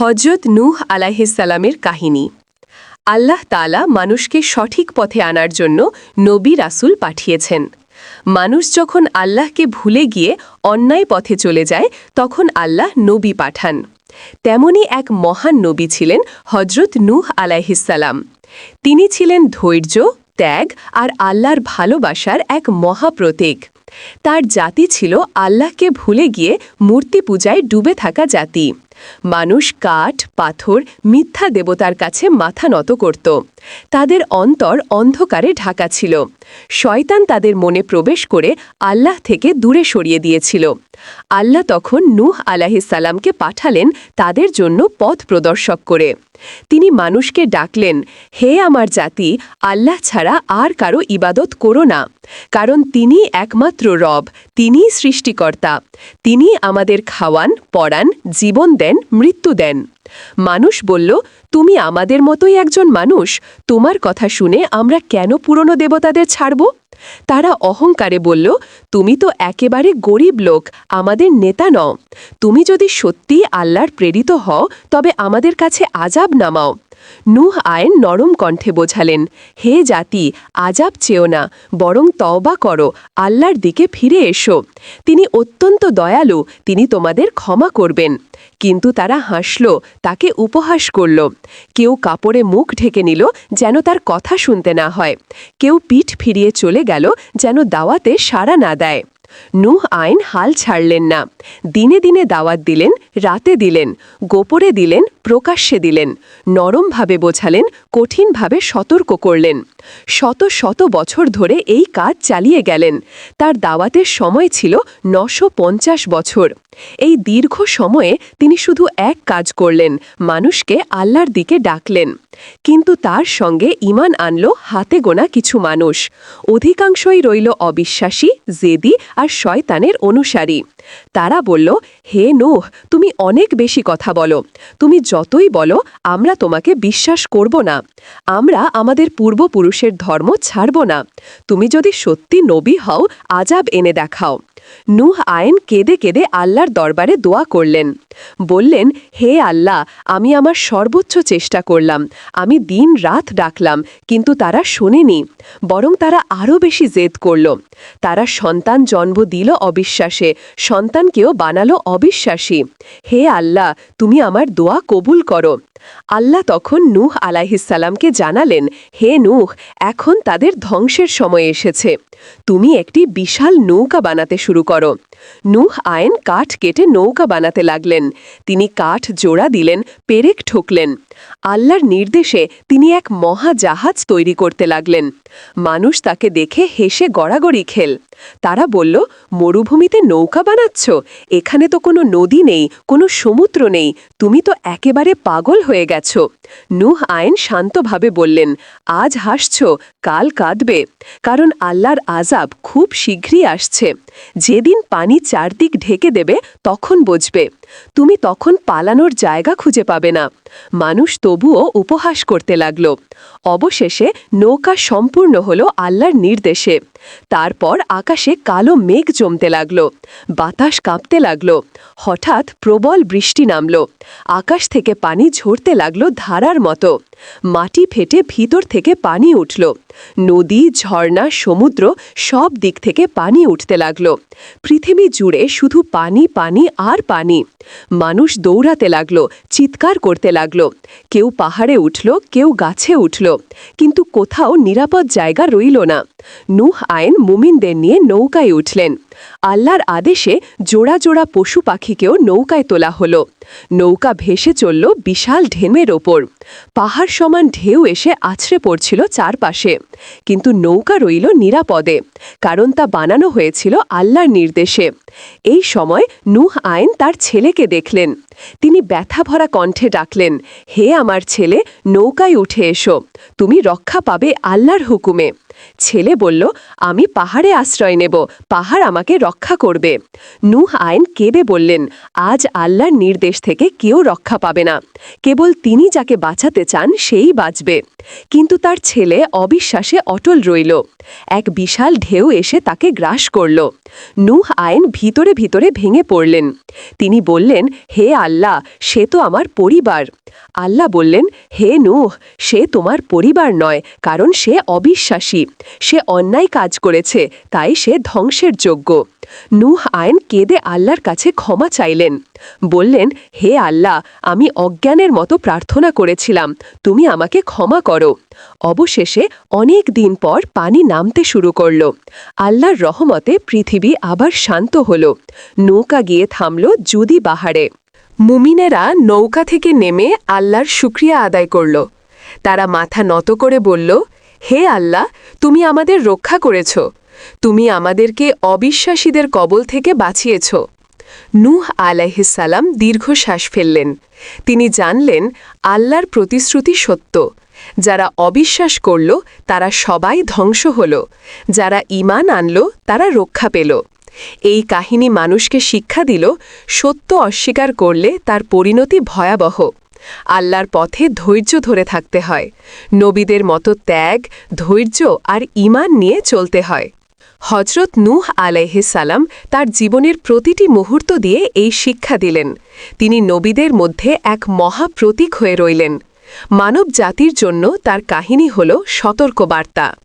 হজরত নূহ আলাহিসাল্লামের কাহিনী। আল্লাহ তালা মানুষকে সঠিক পথে আনার জন্য নবী রাসূল পাঠিয়েছেন। মানুষ যখন আল্লাহকে ভুলে গিয়ে অন্যায় পথে চলে যায়, তখন আল্লাহ নবী পাঠান। তেমনি এক মহান নবী ছিলেন হজরত নূহ আলাইহিসাল্লাম তিনি ছিলেন ধৈর্য, ত্যাগ আর আল্লাহর ভালোবাসার এক মহাপ্রতীক। তার জাতি ছিল আল্লাহকে ভুলে গিয়ে মূর্তি পূজায় ডুবে থাকা জাতি। মানুষ কাঠ, পাথর, মিথ্যা দেবতার কাছে মাথা নত করত। তাদের অন্তর অন্ধকারে ঢাকা ছিল। শয়তান তাদের মনে প্রবেশ করে আল্লাহ থেকে দূরে সরিয়ে দিয়েছিল। আল্লাহ তখন নূহ আলাহিসাল্লামকে পাঠালেন তাদের জন্য পথ প্রদর্শক করে। তিনি মানুষকে ডাকলেন, হে আমার জাতি, আল্লাহ ছাড়া আর কারও ইবাদত করো না। কারণ তিনি একমাত্র রব, তিনিই সৃষ্টিকর্তা। তিনি আমাদের খাওয়ান, পড়ান, জীবন দেন, মৃত্যু দেন। মানুষ বলল, তুমি আমাদের মতোই একজন মানুষ। তোমার কথা শুনে আমরা কেন পুরনো দেবতাদের ছাড়ব? তারা অহংকারে বলল, তুমি তো একেবারে গরিব লোক, আমাদের নেতা নও। তুমি যদি সত্যি আল্লাহর প্রেরিত হও, তবে আমাদের কাছে আজাব নামাও। নূহ আয়েন নরম কণ্ঠে বোঝালেন, হে জাতি, আজাব চেও না, বরং তওবা করো, আল্লাহর দিকে ফিরে এসো। তিনি অত্যন্ত দয়ালু, তিনি তোমাদের ক্ষমা করবেন। কিন্তু তারা হাসল, তাকে উপহাস করল। কেউ কাপড়ে মুখ ঢেকে নিল, যেন তার কথা শুনতে না হয়। কেউ পিঠ ফিরিয়ে চলে গেল, যেন দাওয়াতে সাড়া না দেয়। নূহ আইন হাল ছাড়লেন না। দিনে দিনে দাওয়াত দিলেন, রাতে দিলেন গোপরে দিলেন, প্রকাশ্যে দিলেন, নরমভাবে বোঝালেন, কঠিনভাবে সতর্ক করলেন। শত শত বছর ধরে এই কাজ চালিয়ে গেলেন। তার দাওয়াতের সময় ছিল নশো বছর। এই দীর্ঘ সময়ে তিনি শুধু এক কাজ করলেন, মানুষকে আল্লাহর দিকে ডাকলেন। কিন্তু তার সঙ্গে ইমান আনল হাতে গোনা কিছু মানুষ। অধিকাংশই রইল অবিশ্বাসী, জেদি আর শয়তানের অনুসারী। তারা বলল, হে নোহ, তুমি অনেক বেশি কথা বলো। তুমি যতই বলো, আমরা তোমাকে বিশ্বাস করব না। আমরা আমাদের পূর্বপুরুষের ধর্ম ছাড়ব না। তুমি যদি সত্যি নবী হও, আজাব এনে দেখাও। নূহ আয়েন কেঁদে কেঁদে আল্লাহর দরবারে দোয়া করলেন। বললেন, হে আল্লাহ, আমি আমার সর্বোচ্চ চেষ্টা করলাম। আমি দিন রাত ডাকলাম, কিন্তু তারা শোনেনি, বরং তারা আরও বেশি জেদ করল। তারা সন্তান জন্ম দিল অবিশ্বাসে, সন্তানকেও বানালো অবিশ্বাসী। হে আল্লাহ, তুমি আমার দোয়া কবুল করো। আল্লাহ তখন নূহ আলাইহিসাল্লামকে জানালেন, হে নূহ, এখন তাদের ধ্বংসের সময় এসেছে। তুমি একটি বিশাল নৌকা বানাতে শুরু করো। নূহ আয়েন কাঠ কেটে নৌকা বানাতে লাগলেন। তিনি কাঠ জোড়া দিলেন, পেরেক ঠুকলেন। আল্লাহর নির্দেশে তিনি এক মহা জাহাজ তৈরি করতে লাগলেন। মানুষ তাকে দেখে হেসে গড়াগড়ি খেল। তারা বলল, মরুভূমিতে নৌকা বানাচ্ছ? এখানে তো কোনো নদী নেই, কোনো সমুদ্র নেই। তুমি তো একেবারে পাগল হয়ে গেছ। নূহ আইন শান্তভাবে বললেন, আজ হাসছ, কাল কাঁদবে। কারণ আল্লাহর আজাব খুব শীঘ্রই আসছে। যেদিন পানি চারদিক ঢেকে দেবে, তখন বুঝবে। তুমি তখন পালানোর জায়গা খুঁজে পাবে না। মানুষ তবুও উপহাস করতে লাগল। অবশেষে নৌকা সম্পূর্ণ হল আল্লাহর নির্দেশে। তারপর আকাশে কালো মেঘ জমতে লাগল, বাতাস কাঁপতে লাগল, হঠাৎ প্রবল বৃষ্টি নামল, আকাশ থেকে পানি ঝরতে লাগল ধারার মতো, মাটি ফেটে ভিতর থেকে পানি উঠল, নদী, ঝর্ণা, সমুদ্র সব দিক থেকে পানি উঠতে লাগল, পৃথিবী জুড়ে শুধু পানি পানি আর পানি, মানুষ দৌড়াতে লাগল, চিৎকার করতে লাগল, কেউ পাহাড়ে উঠল, কেউ গাছে উঠল, কিন্তু কোথাও নিরাপদ জায়গা রইল না, নুহ আইন মুমিনদের নিয়ে নৌকায় উঠলেন। আল্লাহর আদেশে জোড়া জোড়া পশু পাখিকেও নৌকায় তোলা হলো। নৌকা ভেসে চলল বিশাল ঢেমের ওপর। পাহাড় সমান ঢেউ এসে আছড়ে পড়ছিল চারপাশে। কিন্তু নৌকা রইল নিরাপদে, কারণ তা বানানো হয়েছিল আল্লাহর নির্দেশে। এই সময় নুহ আইন তার ছেলেকে দেখলেন। তিনি ব্যথা ভরা কণ্ঠে ডাকলেন, হে আমার ছেলে, নৌকায় উঠে এসো। তুমি রক্ষা পাবে আল্লাহর হুকুমে। ছেলে বলল, আমি পাহাড়ে আশ্রয় নেব, পাহাড় আমাকে রক্ষা করবে। নূহ আইন কেঁদে বললেন, আজ আল্লাহর নির্দেশ থেকে কেউ রক্ষা পাবে না। কেবল তিনি যাকে বাঁচাতে চান, সেই বাঁচবে। কিন্তু তার ছেলে অবিশ্বাসে অটল রইল। এক বিশাল ঢেউ এসে তাকে গ্রাস করল। নূহ আইন ভিতরে ভিতরে ভেঙে পড়লেন। তিনি বললেন, হে আল্লাহ, সে তো আমার পরিবার। আল্লাহ বললেন, হে নূহ, সে তোমার পরিবার নয়, কারণ সে অবিশ্বাসী। সে অন্যায় কাজ করেছে, তাই সে ধ্বংসের যোগ্য। নুহ আইন কেঁদে আল্লাহর কাছে ক্ষমা চাইলেন। বললেন, হে আল্লাহ, আমি অজ্ঞানের মতো প্রার্থনা করেছিলাম, তুমি আমাকে ক্ষমা করো। অবশেষে অনেক দিন পর পানি নামতে শুরু করল। আল্লাহর রহমতে পৃথিবী আবার শান্ত হল। নৌকা গিয়ে থামল জুদি বাহারে। মুমিনেরা নৌকা থেকে নেমে আল্লাহর শুক্রিয়া আদায় করল। তারা মাথা নত করে বলল হে আল্লাহ, তুমি আমাদের রক্ষা করেছ। তুমি আমাদেরকে অবিশ্বাসীদের কবল থেকে বাঁচিয়েছ। নূহ আলাইহিসাল্লাম দীর্ঘশ্বাস ফেললেন। তিনি জানলেন, আল্লাহর প্রতিশ্রুতি সত্য। যারা অবিশ্বাস করল, তারা সবাই ধ্বংস হল। যারা ঈমান আনল, তারা রক্ষা পেল। এই কাহিনী মানুষকে শিক্ষা দিল, সত্য অস্বীকার করলে তার পরিণতি ভয়াবহ। আল্লাহর পথে ধৈর্য ধরে থাকতে হয়। নবীদের মতো ত্যাগ, ধৈর্য আর ঈমান নিয়ে চলতে হয়। হজরত নূহ আলাইহিসাল্লাম তার জীবনের প্রতিটি মুহূর্ত দিয়ে এই শিক্ষা দিলেন। তিনি নবীদের মধ্যে এক মহা প্রতীক হয়ে রইলেন। মানব জাতির জন্য তার কাহিনী হল সতর্কবার্তা।